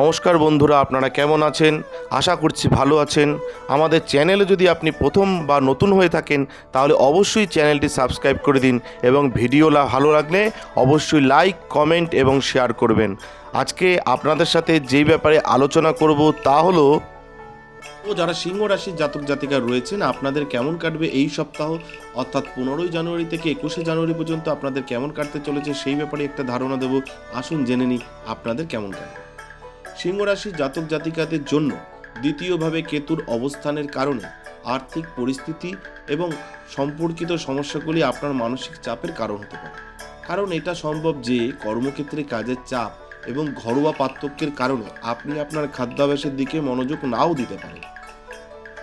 নমস্কার বন্ধুরা, আপনারা কেমন আছেন? আশা করছি ভালো আছেন। আমাদের চ্যানেলে যদি আপনি প্রথম বা নতুন হয়ে থাকেন, তাহলে অবশ্যই চ্যানেলটি সাবস্ক্রাইব করে দিন এবং ভিডিও ভালো লাগলে অবশ্যই লাইক, কমেন্ট এবং শেয়ার করবেন। আজকে আপনাদের সাথে যেই ব্যাপারে আলোচনা করব তা হলো ও যারা সিংহ রাশির জাতক জাতিকা রয়েছেন, আপনাদের কেমন কাটবে এই সপ্তাহ? অর্থাৎ পনেরোই জানুয়ারি থেকে একুশে জানুয়ারি পর্যন্ত আপনাদের কেমন কাটতে চলেছে সেই ব্যাপারে একটা ধারণা দেব। আসুন জেনে নিই আপনাদের কেমন কাটবে। সিংহ জাতক জাতিকাদের জন্য দ্বিতীয়ভাবে কেতুর অবস্থানের কারণে আর্থিক পরিস্থিতি এবং সম্পর্কিত সমস্যাগুলি আপনার মানসিক চাপের কারণ হতে পারে। কারণ এটা সম্ভব যে কর্মক্ষেত্রে কাজের চাপ এবং ঘরোয়া পার্থক্যের কারণে আপনি আপনার খাদ্যাভ্যাসের দিকে মনোযোগ নাও দিতে পারেন।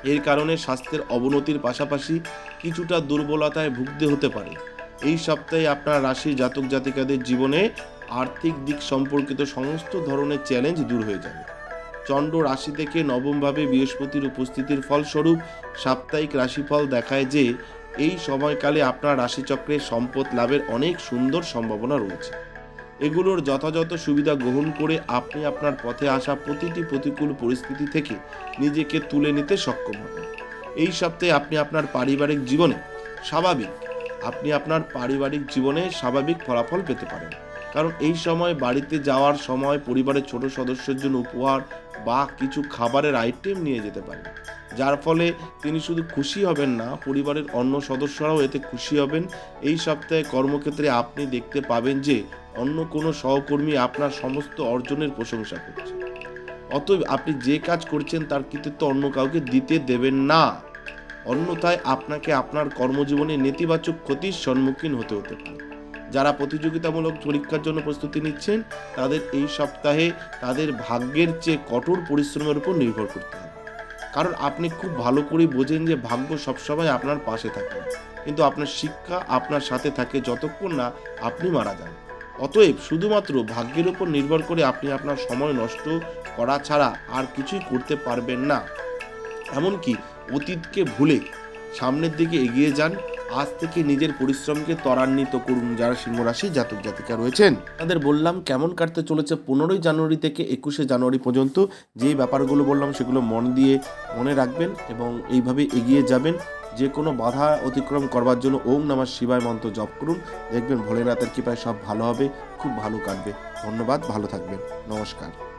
এর কারণে স্বাস্থ্যের অবনতির পাশাপাশি কিছুটা দুর্বলতায় ভুগতে হতে পারে। এই সপ্তাহে আপনার রাশির জাতক জাতিকাদের জীবনে আর্থিক দিক সম্পর্কিত সমস্ত ধরনের চ্যালেঞ্জ দূর হয়ে যাবে। চন্দ্র রাশি থেকে নবমভাবে বৃহস্পতির উপস্থিতির ফলস্বরূপ সাপ্তাহিক রাশিফল দেখায় যে, এই সময়কালে আপনার রাশিচক্রে সম্পদ লাভের অনেক সুন্দর সম্ভাবনা রয়েছে। এগুলোর যথাযথ সুবিধা গ্রহণ করে আপনি আপনার পথে আসা প্রতিটি প্রতিকূল পরিস্থিতি থেকে নিজেকে তুলে নিতে সক্ষম হবেন। এই সপ্তাহে আপনি আপনার পারিবারিক জীবনে স্বাভাবিক, আপনি আপনার পারিবারিক জীবনে স্বাভাবিক ফলাফল পেতে পারেন। কারণ এই সময় বাড়িতে যাওয়ার সময় পরিবারের ছোট সদস্যের জন্য উপহার বা কিছু খাবারের আইটেম নিয়ে যেতে পারেন। যার ফলে তিনি শুধু খুশি হবেন না, পরিবারের অন্য সদস্যরাও এতে খুশি হবেন। এই সপ্তাহে কর্মক্ষেত্রে আপনি দেখতে পাবেন যে অন্য কোনো সহকর্মী আপনার সমস্ত অর্জনের প্রশংসা করছে। অতএব আপনি যে কাজ করছেন তার কৃতিত্ব অন্য কাউকে দিতে দেবেন না। অন্যথায় আপনাকে আপনার কর্মজীবনে নেতিবাচক ক্ষতির সম্মুখীন হতে হতে পারে। যারা প্রতিযোগিতামূলক পরীক্ষার জন্য প্রস্তুতি নিচ্ছেন, তাদের এই সপ্তাহে তাদের ভাগ্যের চেয়ে কঠোর পরিশ্রমের উপর নির্ভর করতে হবে। কারণ আপনি খুব ভালো করে বোঝেন যে ভাগ্য সবসময় আপনার পাশে থাকে। কিন্তু আপনার শিক্ষা আপনার সাথে থাকে যতক্ষণ না আপনি মারা যান। অতএব শুধুমাত্র ভাগ্যের উপর নির্ভর করে আপনি আপনার সময় নষ্ট করা ছাড়া আর কিছুই করতে পারবেন না। এমনকি অতীতকে ভুলে সামনের দিকে এগিয়ে যান আজ থেকে নিজের পরিশ্রমকে ত্বরান্বিত করুন যারা সিংহ রাশি জাতক জাতিকা রয়েছেন। তাদের বললাম, কেমন কাটতে চলেছে পনেরোই জানুয়ারি থেকে একুশে জানুয়ারি পর্যন্ত? যেই ব্যাপারগুলো বললাম সেগুলো মন দিয়ে মনে রাখবেন এবং এইভাবে এগিয়ে যাবেন। যে কোনো বাধা অতিক্রম করবার জন্য ওম নামার শিবায় মন্ত্র জপ করুন। দেখবেন ভোলেনাথের কৃপায় সব ভালো হবে, খুব ভালো কাটবে। ধন্যবাদ, ভালো থাকবেন। নমস্কার।